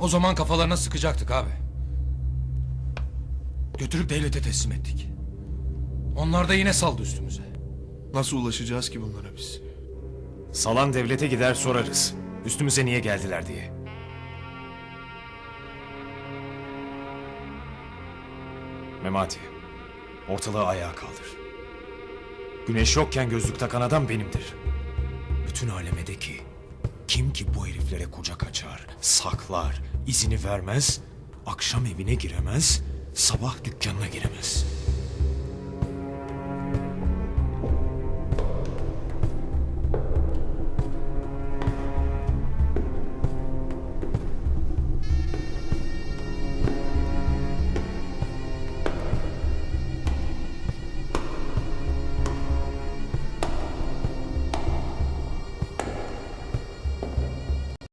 O zaman kafalarına sıkacaktık abi. Götürüp devlete teslim ettik. Onlar da yine saldı üstümüze. Nasıl ulaşacağız ki bunlara biz? Salan devlete gider sorarız. Üstümüze niye geldiler diye. Memati, ortalığı ayağa kaldır. Güneş yokken gözlük takan adam benimdir. Bütün aleme de ki, kim ki bu heriflere kucak açar, saklar, izini vermez, akşam evine giremez, sabah dükkanına giremez.